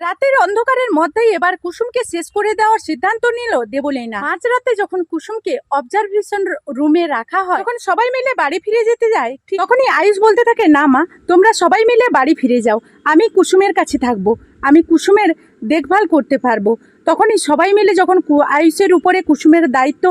রাতের অন্ধকারের মধ্যেই এবার কুসুমকে শেষ করে দেওয়ার সিদ্ধান্ত নিল দেবলীনা। মাঝরাতে যখন কুসুমকে অবজারভেশন রুমে রাখা হয় তখন সবাই মিলে বাড়ি ফিরে যেতে যায়, ঠিক তখনই আয়ুষ বলতে থাকে, না মা, তোমরা সবাই মিলে বাড়ি ফিরে যাও। আমি কুসুমের কাছে থাকব। আমি কুসুমের দেখভাল করতে পারব। তখনই সবাই মিলে যখন আয়ুষের উপরে কুসুমের দায়িত্ব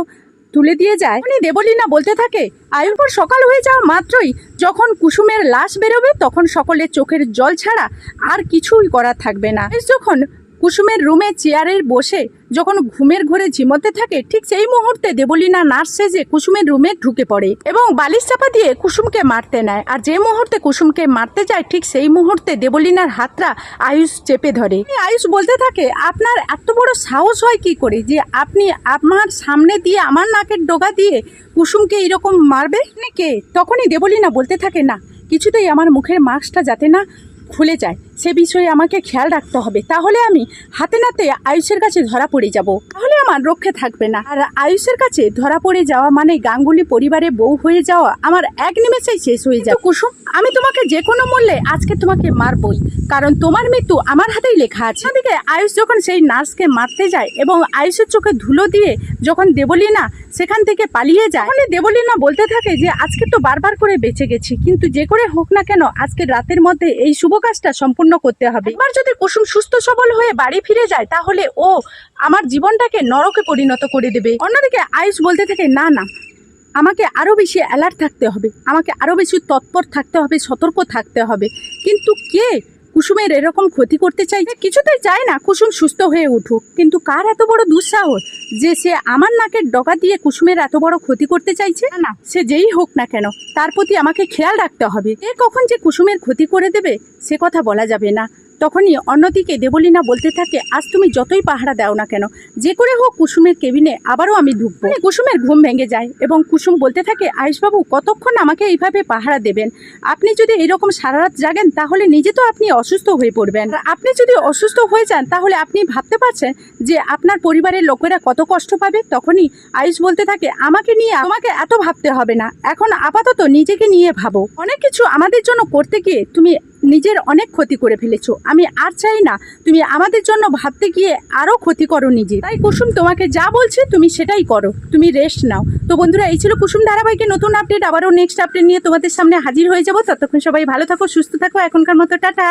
তুলে দিয়ে যায়। উনি দেবলীনা বলতে থাকে, আয়ুর পর সকাল হয়ে যাওয়া মাত্রই যখন কুসুমের লাশ বেরোবে, তখন সকলের চোখের জল ছাড়া আর কিছুই করা থাকবে না। যখন কুসুমের রুমে চেয়ারে বসে যখন ঘুমের ঘরে ঝিমোতে থাকে, ঠিক সেই মুহূর্তে দেবলীনা নার্স সেজে কুসুমের রুমে ঢুকে পড়ে এবং বালিশ চাপা দিয়ে কুসুমকে মারতে নেয়। আর যে মুহূর্তে কুসুমকে মারতে যায়, ঠিক সেই মুহূর্তে দেবলীনার হাতটা আয়ুষ চেপে ধরে। আয়ুষ বলতে থাকে, আপনার এত বড় সাহস হয় কি করে যে আপনি আমার সামনে দিয়ে আমার নাকের ডোগা দিয়ে কুসুমকে এরকম মারবে? কে? তখনই দেবলীনা বলতে থাকে, না, কিছুতেই আমার মুখের মাস্কটা যাতে না খুলে যায়। সে বিষয়ে আমাকে খেয়াল রাখতে হবে। তাহলে আমি হাতে নাতে আয়ুষের কাছে ধরা পড়ে যাব। তাহলে আমার রক্ষে থাকবে না। আর আয়ুষের কাছে ধরা পড়ে যাওয়া মানে গাঙ্গুলি পরিবারে বউ হয়ে যাওয়া আমার এক নিমেষেই শেষ হয়ে যাবে কুসুম আমি তোমাকে যে কোনো মূল্যে আজকে তোমাকে মারবই। কারণ তোমার মৃত্যু আমার হাতেই লেখা আছে। এদিকে আয়ুষ যখন সেই নার্সকে মারতে যায় এবং আয়ুষের চোখে ধুলো দিয়ে যখন দেবলীনা সেখান থেকে পালিয়ে যায়। মানে দেবলীনা বলতে থাকে যে, আজকে তো বারবার করে বেঁচে গেছি, কিন্তু যে করে হোক না কেন, আজকে রাতের মধ্যে এই শুভ কাজটা সম্পূর্ণ করতে হবে। এবার যদি কুসুম সুস্থ সবল হয়ে বাড়ি ফিরে যায়, তাহলে ও আমার জীবনটাকে নরকে পরিণত করে দেবে। অন্যদিকে আয়ুষ বলতে থাকে, না না, আমাকে আরও বেশি অ্যালার্ট থাকতে হবে। আমাকে আরও বেশি তৎপর থাকতে হবে, সতর্ক থাকতে হবে। কিন্তু কে কুসুমের এরকম ক্ষতি করতে চাই কিছুতেই চায় না, কুসুম সুস্থ হয়ে উঠুক। কিন্তু কার এত বড় দুঃসাহস যে সে আমার নাকের ডগা দিয়ে কুসুমের এত বড় ক্ষতি করতে চাইছে? না সে যেই হোক না কেন, তার প্রতি আমাকে খেয়াল রাখতে হবে। এ কখন যে কুসুমের ক্ষতি করে দেবে, সে কথা বলা যাবে না। তখনই অন্যদিকে দেবলীনা বলতে থাকে, আজ তুমি যতই পাহারা দাও না কেন, যে করে হোক কুসুমের কেবিনে আবারও আমি ঢুকবো। কুসুমের ঘুম ভেঙে যায় এবং কুসুম বলতে থাকে, আয়ুষবাবু, কতক্ষণ আমাকে এইভাবে পাহারা দেবেন? আপনি যদি এরকম সারা রাত জাগেন, তাহলে নিজে তো আপনি অসুস্থ হয়ে পড়বেন। আপনি যদি অসুস্থ হয়ে যান, তাহলে আপনি ভাবতে পারছেন যে আপনার পরিবারের লোকেরা কত কষ্ট পাবে? তখনই আয়ুষ বলতে থাকে, আমাকে নিয়ে আমাকে এত ভাবতে হবে না। এখন আপাতত নিজেকে নিয়ে ভাবো। অনেক কিছু আমাদের জন্য করতে গিয়ে তুমি নিজের অনেক ক্ষতি করে ফেলেছো। আমি আর চাই না তুমি আমাদের জন্য ভাবতে গিয়ে আরও ক্ষতি করো নিজে তাই কুসুম তোমাকে যা বলছে তুমি সেটাই করো। তুমি রেস্ট নাও। তো বন্ধুরা, এই ছিল কুসুম ধারাবাহিকের নতুন আপডেট আবারও নেক্সট আপডেট নিয়ে তোমাদের সামনে হাজির হয়ে যাব। ততক্ষণ সবাই ভালো থাকো, সুস্থ থাকো। এখনকার মতো টাটা।